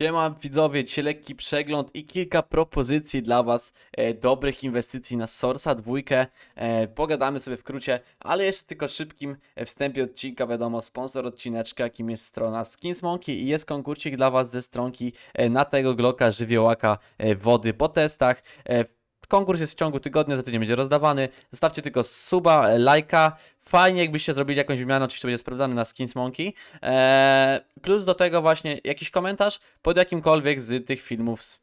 Siema widzowie, dzisiaj lekki przegląd i kilka propozycji dla Was e, dobrych inwestycji na Sorsa dwójkę. E, pogadamy sobie wkrótce, ale jeszcze tylko szybkim e, wstępie odcinka, wiadomo, sponsor odcineczka, jakim jest strona Skins Monkey i jest konkursik dla Was ze stronki e, na tego Glocka żywiołaka e, wody po testach. E, Konkurs jest w ciągu tygodnia, za tydzień będzie rozdawany. Zostawcie tylko suba, e, lajka. Fajnie, jakbyście zrobili jakąś wymianę, oczywiście będzie sprawdzany na Skins Monkey. Eee, plus do tego właśnie jakiś komentarz pod jakimkolwiek z tych filmów w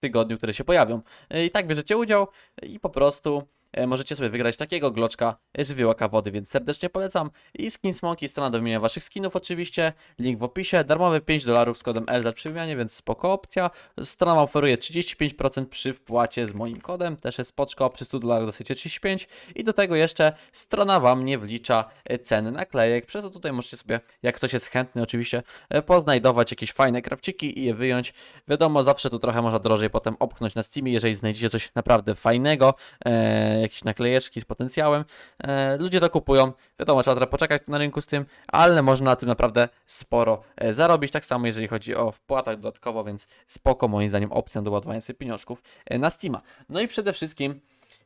tygodniu, które się pojawią. E, I tak bierzecie udział i po prostu możecie sobie wygrać takiego gloczka e, żywiołaka wody, więc serdecznie polecam. I Skins Monkey, strona do wymienienia waszych skinów oczywiście, link w opisie, darmowe 5 dolarów z kodem LZ przy wymianie, więc spoko opcja. Strona oferuje 35% przy wpłacie z moim kodem, też jest spoczko, przy 100 dolarach dostajecie 35 i do tego jeszcze strona Wam nie wlicza e, ceny naklejek, przez to tutaj możecie sobie, jak ktoś jest chętny oczywiście, e, poznajdować jakieś fajne krawciki i je wyjąć. Wiadomo, zawsze tu trochę można drożej potem opchnąć na Steamie, jeżeli znajdziecie coś naprawdę fajnego, e, jakieś naklejeczki z potencjałem. E, ludzie to kupują, wiadomo, trzeba trochę poczekać na rynku z tym, ale można na tym naprawdę sporo e, zarobić, tak samo jeżeli chodzi o wpłatach dodatkowo, więc spoko moim zdaniem opcją do ładowania sobie pieniążków e, na Steama. No i przede wszystkim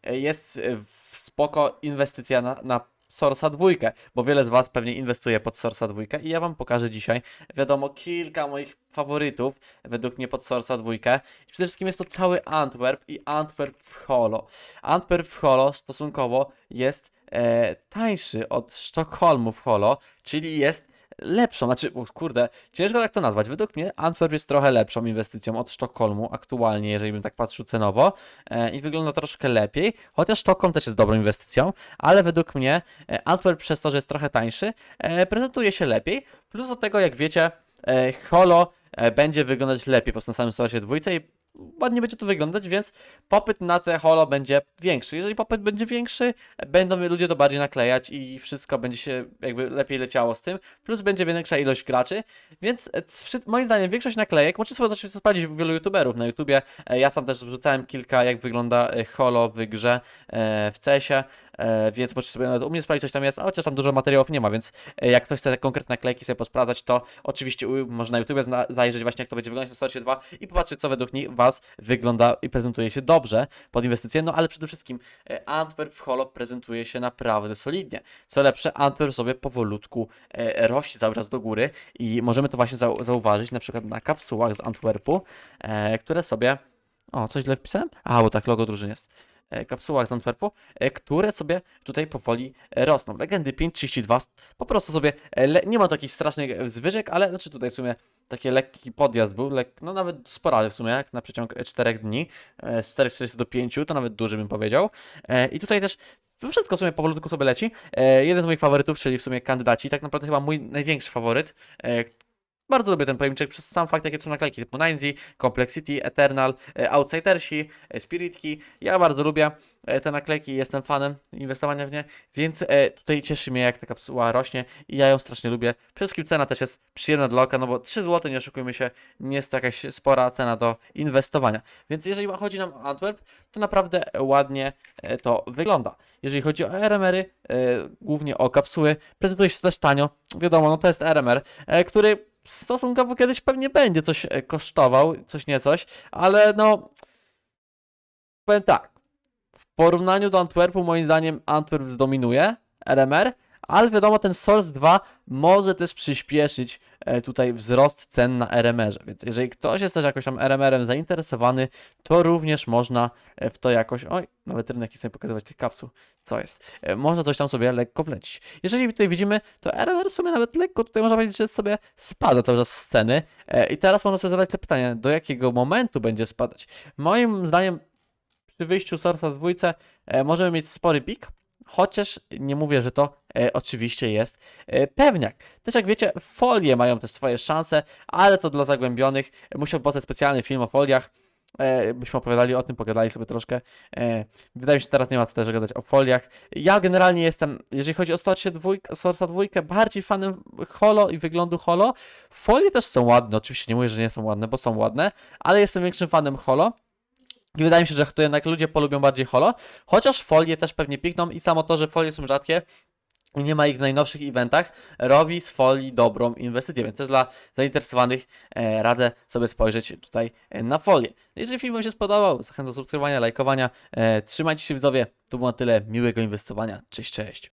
jest spoko inwestycja na, na Sorsa dwójkę, bo wiele z Was pewnie inwestuje pod Sorsa dwójkę i ja Wam pokażę dzisiaj, wiadomo, kilka moich faworytów według mnie pod Sorsa dwójkę. I przede wszystkim jest to cały Antwerp i Antwerp w Holo. Antwerp w Holo stosunkowo jest e, tańszy od Sztokholmu w Holo, czyli jest lepszą, znaczy, kurde, ciężko tak to nazwać. Według mnie Antwerp jest trochę lepszą inwestycją od Sztokholmu aktualnie, jeżeli bym tak patrzył cenowo e, i wygląda troszkę lepiej, chociaż Sztokholm też jest dobrą inwestycją, ale według mnie e, Antwerp przez to, że jest trochę tańszy, e, prezentuje się lepiej, plus do tego, jak wiecie, e, Holo e, będzie wyglądać lepiej po prostu na samym Sorsie dwójce i ładnie będzie to wyglądać, więc popyt na te holo będzie większy. Jeżeli popyt będzie większy, będą ludzie to bardziej naklejać i wszystko będzie się jakby lepiej leciało z tym, plus będzie większa ilość graczy, więc moim zdaniem większość naklejek, możecie sobie oczywiście sprawdzić wielu youtuberów na YouTubie, e, ja sam też wrzucałem kilka jak wygląda e, holo w grze e, w CS-ie, e, więc możecie sobie nawet u mnie sprawdzić coś tam jest, a chociaż tam dużo materiałów nie ma, więc jak ktoś chce konkretne naklejki sobie posprawdzać, to oczywiście można na YouTubie zajrzeć właśnie jak to będzie wyglądać na Sorcie 2 i popatrzeć co według nich Was wygląda i prezentuje się dobrze pod inwestycje, no ale przede wszystkim e, Antwerp w Holo prezentuje się naprawdę solidnie. Co lepsze, Antwerp sobie powolutku e, rośnie cały czas do góry i możemy to właśnie zau- zauważyć na przykład na kapsułach z Antwerpu, e, które sobie... O, coś źle wpisałem? A, bo tak logo drużyny jest. E, kapsułach z Antwerpu, e, które sobie tutaj powoli e, rosną. Legendy 5.32 po prostu sobie, nie ma takich strasznych zwyżek, ale znaczy tutaj w sumie taki lekki podjazd był, lek, no nawet spory w sumie, jak na przeciąg 4 dni, z 4,40 do 5, to nawet duży bym powiedział. I tutaj też to wszystko w sumie powolutku sobie leci. Jeden z moich faworytów, czyli w sumie kandydaci, tak naprawdę chyba mój największy faworyt. Bardzo lubię ten pojemniczek przez sam fakt, jakie są naklejki typu Ninzy, Complexity, Eternal, e, Outsidersi, e, Spiritki. Ja bardzo lubię e, te naklejki, jestem fanem inwestowania w nie, więc tutaj cieszy mnie, jak ta kapsuła rośnie i ja ją strasznie lubię. Przede wszystkim cena też jest przyjemna dla oka, no bo 3 zł, nie oszukujmy się, nie jest to jakaś spora cena do inwestowania. Więc jeżeli chodzi nam o Antwerp, to naprawdę ładnie to wygląda. Jeżeli chodzi o RMR-y, głównie o kapsuły, prezentuje się też tanio. Wiadomo, no to jest RMR, który stosunkowo kiedyś pewnie będzie coś e, kosztował, coś nie coś, ale no powiem tak, w porównaniu do Antwerpu moim zdaniem Antwerp zdominuje RMR, ale wiadomo ten Source 2 może też przyspieszyć e, tutaj wzrost cen na RMR-ze, więc jeżeli ktoś jest też jakoś tam RMR-em zainteresowany, to również można e, w to jakoś, oj, nawet rynek nie chcę pokazywać tych kapsuł, co jest, e, można coś tam sobie lekko wlecić. Jeżeli tutaj widzimy, to RMR sobie nawet lekko tutaj można powiedzieć, że sobie spada cały czas z ceny i teraz można sobie zadać te pytanie, do jakiego momentu będzie spadać. Moim zdaniem przy wyjściu Source'a w dwójce możemy mieć spory pik, chociaż nie mówię, że to e, oczywiście jest e, pewniak. Też jak wiecie, folie mają też swoje szanse, ale to dla zagłębionych. Musiał powstać specjalny film o foliach. E, byśmy opowiadali o tym, pogadali sobie troszkę. E, wydaje mi się, że teraz nie ma co też gadać o foliach. Ja generalnie jestem, jeżeli chodzi o Source dwójkę, dwójkę, bardziej fanem holo i wyglądu holo. Folie też są ładne, oczywiście nie mówię, że nie są ładne, bo są ładne, ale jestem większym fanem holo. I wydaje mi się, że to jednak ludzie polubią bardziej holo, chociaż folie też pewnie pikną i samo to, że folie są rzadkie, i nie ma ich w najnowszych eventach, robi z folii dobrą inwestycję, więc też dla zainteresowanych e, radzę sobie spojrzeć tutaj e, na folię. Jeżeli film Wam się spodobał, zachęcam do subskrybowania, lajkowania. E, trzymajcie się widzowie, to było na tyle miłego inwestowania. Cześć, cześć.